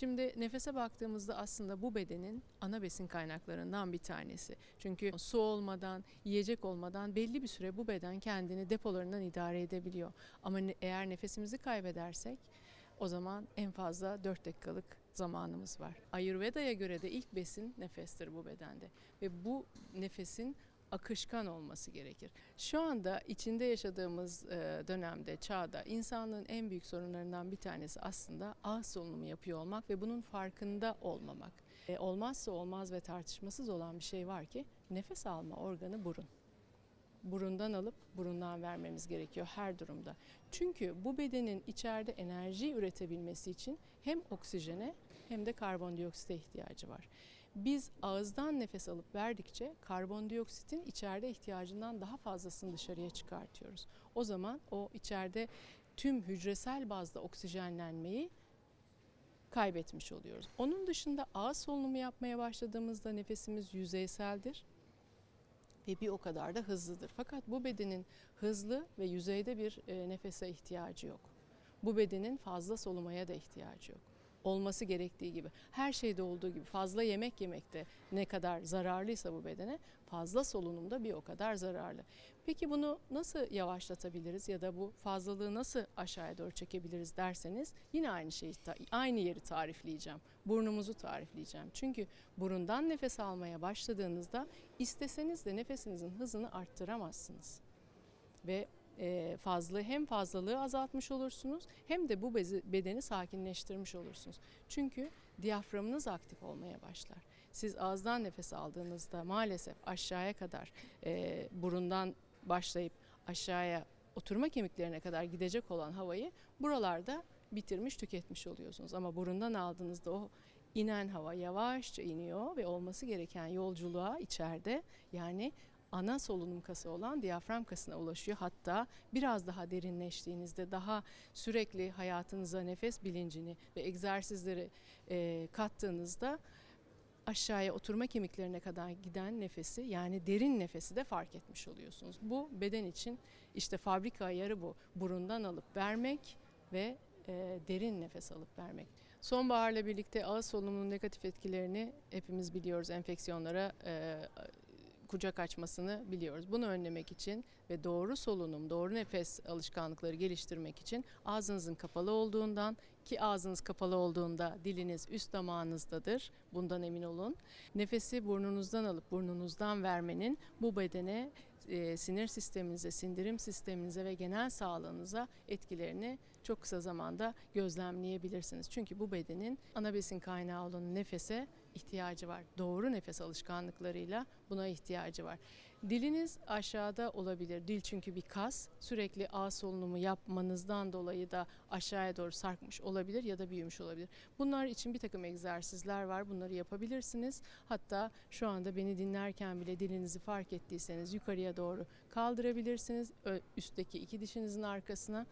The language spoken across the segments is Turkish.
Şimdi nefese baktığımızda aslında bu bedenin ana besin kaynaklarından bir tanesi. Çünkü su olmadan, yiyecek olmadan belli bir süre bu beden kendini depolarından idare edebiliyor. Ama eğer nefesimizi kaybedersek o zaman en fazla 4 dakikalık zamanımız var. Ayurveda'ya göre de ilk besin nefestir bu bedende ve bu nefesin akışkan olması gerekir. Şu anda içinde yaşadığımız e, dönemde, çağda insanlığın en büyük sorunlarından bir tanesi aslında ağız solunumu yapıyor olmak ve bunun farkında olmamak. E, Olmazsa olmaz ve tartışmasız olan bir şey var ki nefes alma organı burun. Burundan alıp burundan vermemiz gerekiyor her durumda. Çünkü bu bedenin içeride enerji üretebilmesi için hem oksijene hem de karbondioksite ihtiyacı var. Biz ağızdan nefes alıp verdikçe karbondioksitin içeride ihtiyacından daha fazlasını dışarıya çıkartıyoruz. O zaman o içeride tüm hücresel bazda oksijenlenmeyi kaybetmiş oluyoruz. Onun dışında ağız solunumu yapmaya başladığımızda nefesimiz yüzeyseldir ve bir o kadar da hızlıdır. Fakat bu bedenin hızlı ve yüzeyde bir e, nefese ihtiyacı yok. Bu bedenin fazla solumaya da ihtiyacı yok. Olması gerektiği gibi. Her şeyde olduğu gibi fazla yemek yemekte ne kadar zararlıysa bu bedene fazla solunumda bir o kadar zararlı. Peki bunu nasıl yavaşlatabiliriz ya da bu fazlalığı nasıl aşağıya doğru çekebiliriz derseniz yine aynı şeyi aynı yeri tarifleyeceğim. Burnumuzu tarifleyeceğim. Çünkü burundan nefes almaya başladığınızda isteseniz de nefesinizin hızını arttıramazsınız. Ve fazla hem fazlalığı azaltmış olursunuz hem de bu bedeni sakinleştirmiş olursunuz. Çünkü diyaframınız aktif olmaya başlar. Siz ağızdan nefes aldığınızda maalesef aşağıya kadar e, burundan başlayıp aşağıya oturma kemiklerine kadar gidecek olan havayı buralarda bitirmiş tüketmiş oluyorsunuz. Ama burundan aldığınızda o inen hava yavaşça iniyor ve olması gereken yolculuğa içeride yani ana solunum kası olan diyafram kasına ulaşıyor. Hatta biraz daha derinleştiğinizde daha sürekli hayatınıza nefes bilincini ve egzersizleri e, kattığınızda aşağıya oturma kemiklerine kadar giden nefesi yani derin nefesi de fark etmiş oluyorsunuz. Bu beden için işte fabrika ayarı bu. Burundan alıp vermek ve e, derin nefes alıp vermek. Sonbaharla birlikte ağız solunumunun negatif etkilerini hepimiz biliyoruz. Enfeksiyonlara e, kucak açmasını biliyoruz. Bunu önlemek için ve doğru solunum, doğru nefes alışkanlıkları geliştirmek için ağzınızın kapalı olduğundan ki ağzınız kapalı olduğunda diliniz üst damağınızdadır. Bundan emin olun. Nefesi burnunuzdan alıp burnunuzdan vermenin bu bedene, e, sinir sisteminize, sindirim sisteminize ve genel sağlığınıza etkilerini çok kısa zamanda gözlemleyebilirsiniz. Çünkü bu bedenin ana besin kaynağı olan nefese ihtiyacı var. Doğru nefes alışkanlıklarıyla buna ihtiyacı var. Diliniz aşağıda olabilir. Dil çünkü bir kas. Sürekli ağız solunumu yapmanızdan dolayı da aşağıya doğru sarkmış olabilir ya da büyümüş olabilir. Bunlar için bir takım egzersizler var. Bunları yapabilirsiniz. Hatta şu anda beni dinlerken bile dilinizi fark ettiyseniz yukarıya doğru kaldırabilirsiniz. Üstteki iki dişinizin arkasına.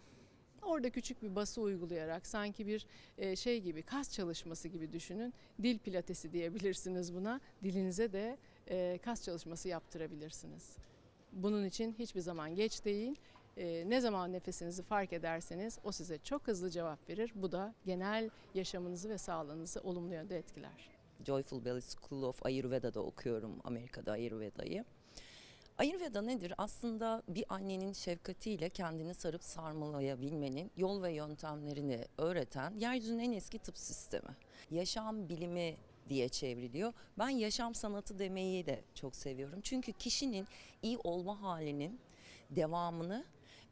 Orada küçük bir bası uygulayarak sanki bir e, şey gibi kas çalışması gibi düşünün. Dil pilatesi diyebilirsiniz buna. Dilinize de e, kas çalışması yaptırabilirsiniz. Bunun için hiçbir zaman geç değil. E, Ne zaman nefesinizi fark ederseniz o size çok hızlı cevap verir. Bu da genel yaşamınızı ve sağlığınızı olumlu yönde etkiler. Joyful Belly School of Ayurveda'da okuyorum Amerika'da Ayurveda'yı. Ayurveda nedir? Aslında bir annenin şefkatiyle kendini sarıp sarmalayabilmenin yol ve yöntemlerini öğreten yeryüzünün en eski tıp sistemi. Yaşam bilimi diye çevriliyor. Ben yaşam sanatı demeyi de çok seviyorum. Çünkü kişinin iyi olma halinin devamını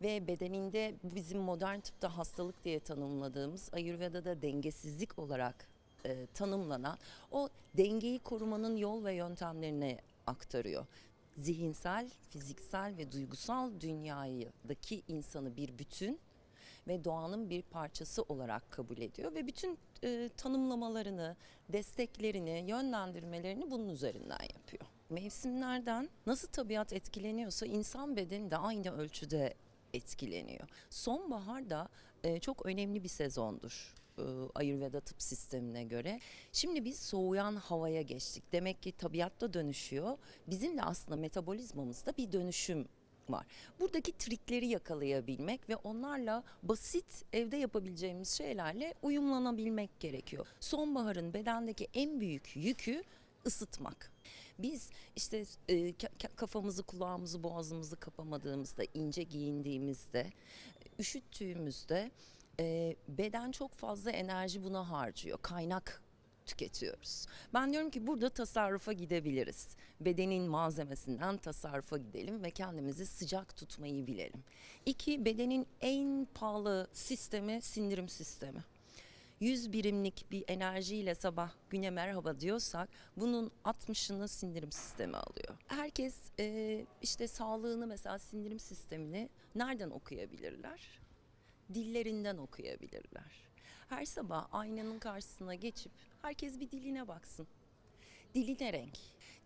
ve bedeninde bizim modern tıpta hastalık diye tanımladığımız Ayurveda'da dengesizlik olarak e, tanımlanan o dengeyi korumanın yol ve yöntemlerini aktarıyor. Zihinsel, fiziksel ve duygusal dünyadaki insanı bir bütün ve doğanın bir parçası olarak kabul ediyor ve bütün e, tanımlamalarını, desteklerini, yönlendirmelerini bunun üzerinden yapıyor. Mevsimlerden nasıl tabiat etkileniyorsa insan bedeni de aynı ölçüde etkileniyor. Sonbahar da e, çok önemli bir sezondur e, Ayurveda tıp sistemine göre. Şimdi biz soğuyan havaya geçtik. Demek ki tabiatta dönüşüyor. Bizim de aslında metabolizmamızda bir dönüşüm var. Buradaki trikleri yakalayabilmek ve onlarla basit evde yapabileceğimiz şeylerle uyumlanabilmek gerekiyor. Sonbaharın bedendeki en büyük yükü ısıtmak. Biz işte e, ka- ka- kafamızı, kulağımızı, boğazımızı kapamadığımızda, ince giyindiğimizde, üşüttüğümüzde e, beden çok fazla enerji buna harcıyor. Kaynak tüketiyoruz. Ben diyorum ki burada tasarrufa gidebiliriz. Bedenin malzemesinden tasarrufa gidelim ve kendimizi sıcak tutmayı bilelim. İki, bedenin en pahalı sistemi sindirim sistemi. 100 birimlik bir enerjiyle sabah güne merhaba diyorsak bunun 60'ını sindirim sistemi alıyor. Herkes e, işte sağlığını mesela sindirim sistemini nereden okuyabilirler? Dillerinden okuyabilirler. Her sabah aynanın karşısına geçip herkes bir diline baksın. Dili ne renk?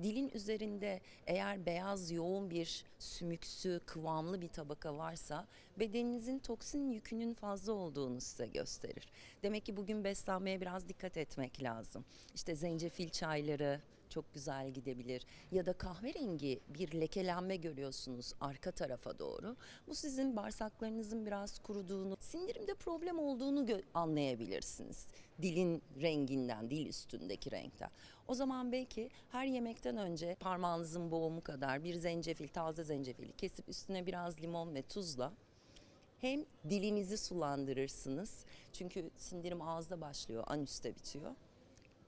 Dilin üzerinde eğer beyaz yoğun bir sümüksü, kıvamlı bir tabaka varsa bedeninizin toksin yükünün fazla olduğunu size gösterir. Demek ki bugün beslenmeye biraz dikkat etmek lazım. İşte zencefil çayları çok güzel gidebilir ya da kahverengi bir lekelenme görüyorsunuz arka tarafa doğru. Bu sizin bağırsaklarınızın biraz kuruduğunu, sindirimde problem olduğunu anlayabilirsiniz. Dilin renginden, dil üstündeki renkten. O zaman belki her yemekten önce parmağınızın boğumu kadar bir zencefil, taze zencefili kesip üstüne biraz limon ve tuzla hem dilinizi sulandırırsınız. Çünkü sindirim ağızda başlıyor, anüste bitiyor.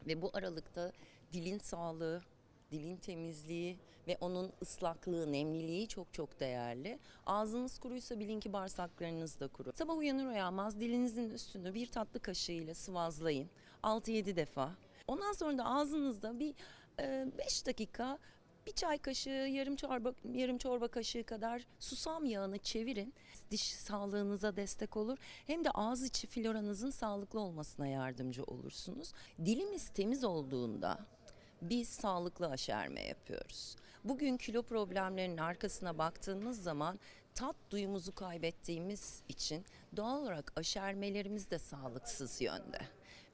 Ve bu aralıkta dilin sağlığı, dilin temizliği ve onun ıslaklığı, nemliliği çok çok değerli. Ağzınız kuruysa bilin ki bağırsaklarınız da kuru. Sabah uyanır uyanmaz dilinizin üstünü bir tatlı kaşığıyla sıvazlayın. 6-7 defa. Ondan sonra da ağzınızda bir 5 dakika bir çay kaşığı, yarım çorba yarım çorba kaşığı kadar susam yağını çevirin. Diş sağlığınıza destek olur. Hem de ağız içi floranızın sağlıklı olmasına yardımcı olursunuz. Dilimiz temiz olduğunda biz sağlıklı aşerme yapıyoruz. Bugün kilo problemlerinin arkasına baktığımız zaman tat duyumuzu kaybettiğimiz için doğal olarak aşermelerimiz de sağlıksız yönde.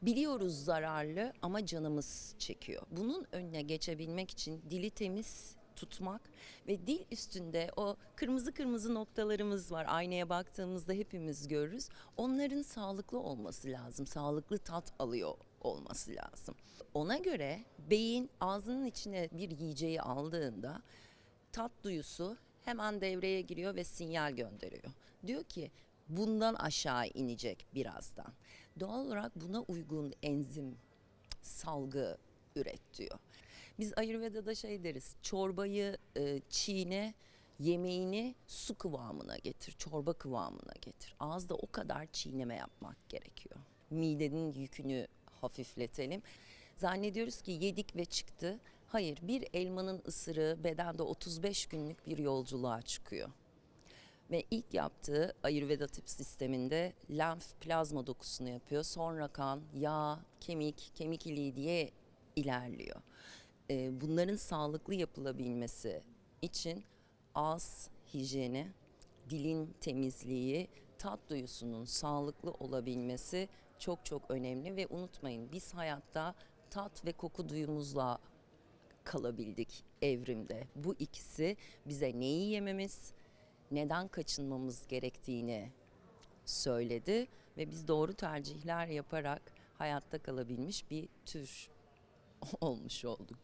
Biliyoruz zararlı ama canımız çekiyor. Bunun önüne geçebilmek için dili temiz tutmak ve dil üstünde o kırmızı kırmızı noktalarımız var. Aynaya baktığımızda hepimiz görürüz. Onların sağlıklı olması lazım. Sağlıklı tat alıyor olması lazım. Ona göre beyin ağzının içine bir yiyeceği aldığında tat duyusu hemen devreye giriyor ve sinyal gönderiyor. Diyor ki bundan aşağı inecek birazdan. Doğal olarak buna uygun enzim salgı üret diyor. Biz Ayurveda'da şey deriz, çorbayı e, çiğne, yemeğini su kıvamına getir, çorba kıvamına getir. Ağızda o kadar çiğneme yapmak gerekiyor. Midenin yükünü hafifletelim. Zannediyoruz ki yedik ve çıktı. Hayır, bir elmanın ısırığı bedende 35 günlük bir yolculuğa çıkıyor. Ve ilk yaptığı Ayurveda tip sisteminde lenf plazma dokusunu yapıyor. Sonra kan, yağ, kemik, kemik iliği diye ilerliyor. Ee, bunların sağlıklı yapılabilmesi için ağız hijyeni, dilin temizliği, tat duyusunun sağlıklı olabilmesi çok çok önemli ve unutmayın biz hayatta tat ve koku duyumuzla kalabildik evrimde. Bu ikisi bize neyi yememiz, neden kaçınmamız gerektiğini söyledi ve biz doğru tercihler yaparak hayatta kalabilmiş bir tür olmuş olduk.